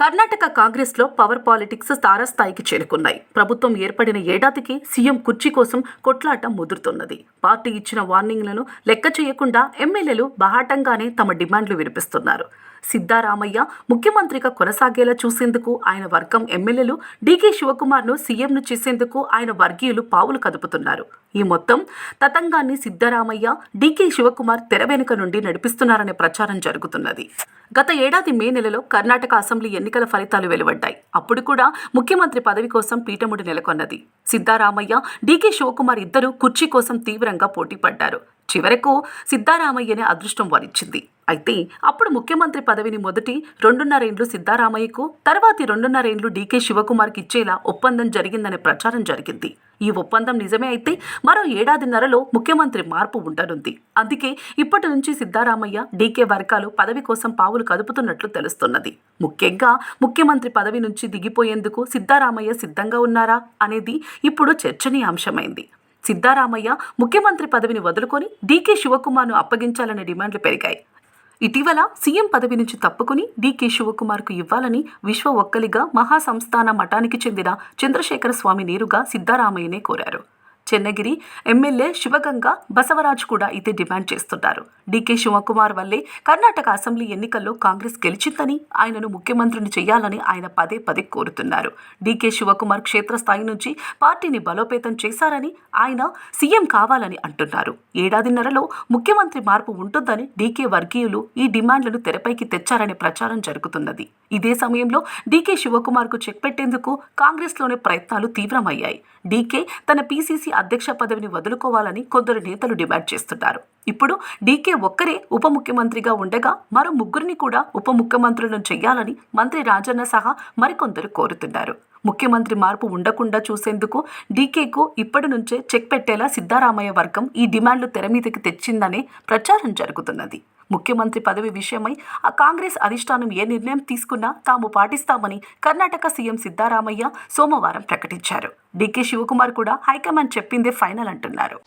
కర్ణాటక కాంగ్రెస్లో power politics తారస్థాయికి చేరుకున్నాయి. ప్రభుత్వం ఏర్పడిన ఏడాదికి సీఎం కుర్చీ కోసం కొట్లాట ముదురుతున్నది. పార్టీ ఇచ్చిన వార్నింగ్లను లెక్క చేయకుండా ఎమ్మెల్యేలు బహాటంగానే తమ డిమాండ్లు వినిపిస్తున్నారు. సిద్ధారామయ్య ముఖ్యమంత్రిగా కొనసాగేలా చూసేందుకు ఆయన వర్గం ఎమ్మెల్యేలు డీకే శివకుమార్ను సీఎంను చేసేందుకు ఆయన వర్గీయులు పావులు కదుపుతున్నారు. ఈ మొత్తం తతంగాన్ని సిద్ధరామయ్య డీకే శివకుమార్ తెర వెనుక నుండి నడిపిస్తున్నారనే ప్రచారం జరుగుతున్నది. గత ఏడాది మే నెలలో కర్ణాటక అసెంబ్లీ ఎన్నికల ఫలితాలు వెలువడ్డాయి. అప్పుడు కూడా ముఖ్యమంత్రి పదవి కోసం పీఠముడి నెలకొన్నది. సిద్ధారామయ్య డీకే శివకుమార్ ఇద్దరు కుర్చీ కోసం తీవ్రంగా పోటీ పడ్డారు చివరకు సిద్ధారామయ్యనే అదృష్టం వరించింది. అయితే అప్పుడు ముఖ్యమంత్రి పదవిని మొదటి రెండున్నరేండ్లు సిద్ధారామయ్యకు తర్వాతి రెండున్నరేండ్లు డీకే శివకుమార్కి ఇచ్చేలా ఒప్పందం జరిగిందనే ప్రచారం జరిగింది. ఈ ఒప్పందం నిజమే అయితే మరో ఏడాదిన్నరలో ముఖ్యమంత్రి మార్పు ఉండనుంది. అందుకే ఇప్పటి నుంచి సిద్ధారామయ్య డీకే వర్గాలు పదవి కోసం పావులు కదుపుతున్నట్లు తెలుస్తున్నది. ముఖ్యంగా ముఖ్యమంత్రి పదవి నుంచి దిగిపోయేందుకు సిద్ధారామయ్య సిద్ధంగా ఉన్నారా అనేది ఇప్పుడు చర్చనీయాంశమైంది. సిద్ధారామయ్య ముఖ్యమంత్రి పదవిని వదులుకొని డీకే శివకుమార్ను అప్పగించాలనే డిమాండ్లు పెరిగాయి. ఇటీవల సీఎం పదవి నుంచి తప్పుకుని డికే శివకుమార్కు ఇవ్వాలని విశ్వ ఒక్కలిగా మహాసంస్థాన మఠానికి చెందిన చంద్రశేఖర స్వామి నేరుగా సిద్ధారామయ్యనే కోరారు. చెన్నగిరి ఎమ్మెల్యే శివగంగ బసవరాజు కూడా ఇదే డిమాండ్ చేస్తున్నారు. డీకే శివకుమార్ వల్లే కర్ణాటక అసెంబ్లీ ఎన్నికల్లో కాంగ్రెస్ గెలిచిందని ఆయనను ముఖ్యమంత్రిని చేయాలని ఆయన పదే పదే కోరుతున్నారు. డీకే శివకుమార్ క్షేత్రస్థాయి నుంచి పార్టీని బలోపేతం చేశారని ఆయన సీఎం కావాలని అంటున్నారు. ఏడాదిన్నరలో ముఖ్యమంత్రి మార్పు ఉంటుందని డీకే వర్గీయులు ఈ డిమాండ్లను తెరపైకి తెచ్చారనే ప్రచారం జరుగుతున్నది. ఇదే సమయంలో డీకే శివకుమార్కు చెక్ పెట్టేందుకు కాంగ్రెస్లోనే ప్రయత్నాలు తీవ్రమయ్యాయి. డీకే తన పీసీసీ అధ్యక్ష పదవిని వదులుకోవాలని కొందరు నేతలు డిమాండ్ చేస్తున్నారు. ఇప్పుడు డీకే ఒక్కరే ఉప ముఖ్యమంత్రిగా ఉండగా మరో ముగ్గురిని కూడా ఉప ముఖ్యమంత్రులను చేయాలని మంత్రి రాజన్న సహా మరికొందరు కోరుతున్నారు. ముఖ్యమంత్రి మార్పు ఉండకుండా చూసేందుకు డీకేకు ఇప్పటి నుంచే చెక్ పెట్టేలా సిద్ధారామయ్య వర్గం ఈ డిమాండ్లు తెర మీదకి తెచ్చిందనే ప్రచారం జరుగుతున్నది. ముఖ్యమంత్రి పదవి విషయమై ఆ కాంగ్రెస్ అధిష్టానం ఏ నిర్ణయం తీసుకున్నా తాము పాటిస్తామని కర్ణాటక సీఎం సిద్ధారామయ్య సోమవారం ప్రకటించారు. డీకే శివకుమార్ కూడా హైకమాండ్ చెప్పిందే ఫైనల్ అంటున్నారు.